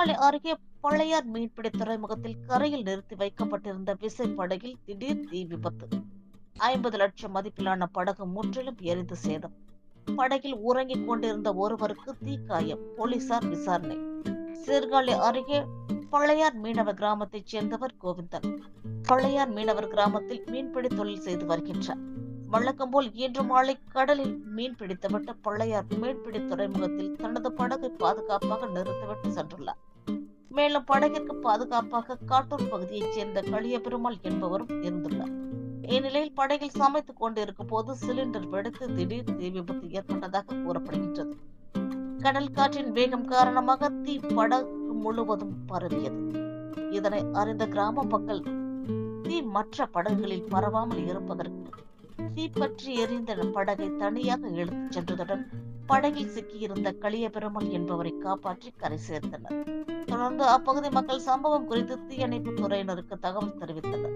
சீர்காழி அருகே பழையார் மீன்பிடி துறைமுகத்தில் கரையில் நிறுத்தி வைக்கப்பட்டிருந்த விசைப்படகில் திடீர் தீ விபத்து. ஐம்பது லட்சம் மதிப்பிலான படகு முற்றிலும் எரிந்து சேதம். படகில் உறங்கிக் கொண்டிருந்த ஒருவருக்கு தீக்காயம் போலீசார் விசாரணை. சீர்காழி அருகே பழையார் மீனவ கிராமத்தைச் சேர்ந்தவர் கோவிந்தன். பழையார் மீனவர் கிராமத்தில் மீன்பிடி தொழில் செய்து வருகின்றார். வழக்கம் போல் இன்று மாலை கடலில் மீன் பிடித்துவிட்டு பழையார் மீன்பிடி துறைமுகத்தில் தனது படகை பாதுகாப்பாக நிறுத்திவிட்டு சென்றுள்ளார். மேலும் படகிற்கு பாதுகாப்பாக காட்டூர் பகுதியைச் சேர்ந்த களிய பெருமாள் என்பவரும் இருந்துள்ளார். இந்நிலையில் படகில் சமைத்துக் கொண்டிருக்கும் போது சிலிண்டர் வெடித்து திடீர் தீ விபத்து ஏற்பட்டதாக கூறப்படுகின்றது. கடல் காற்றின் வேகம் காரணமாக தீ படகு முழுவதும் பரவியது. இதனை அறிந்த கிராம மக்கள் தீ மற்ற படகுகளில் பரவாமல் இருப்பதற்கு தீ பற்றி எரிந்த படகை தனியாக இழுத்துச் சென்றதுடன் படகில் சிக்கியிருந்த களியபெருமாள் என்பவரை காப்பாற்றி கரை சேர்த்தனர். தொடர்ந்து அப்பகுதி மக்கள் சம்பவம் குறித்து தீயணைப்பு துறையினருக்கு தகவல் தெரிவித்தனர்.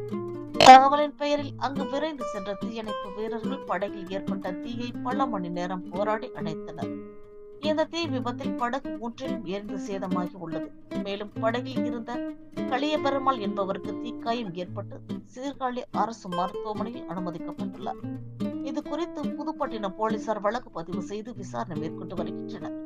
தகவலின் பெயரில் அங்கு விரைந்து சென்ற தீயணைப்பு வீரர்கள் படகில் ஏற்பட்ட தீயை பல மணி நேரம் போராடி அணைத்தனர். இந்த தீ விபத்தில் படகு முற்றிலும் எரிந்து சேதமாகி உள்ளது. மேலும் படகில் இருந்த களியபெருமாள் என்பவருக்கு தீக்காயம் ஏற்பட்டு சீர்காழி அரசு மருத்துவமனையில் அனுமதிக்கப்பட்டுள்ளார். இது குறித்து புதுப்பட்டினம் போலீசார் வழக்கு பதிவு செய்து விசாரணை மேற்கொண்டு வருகின்றனர்.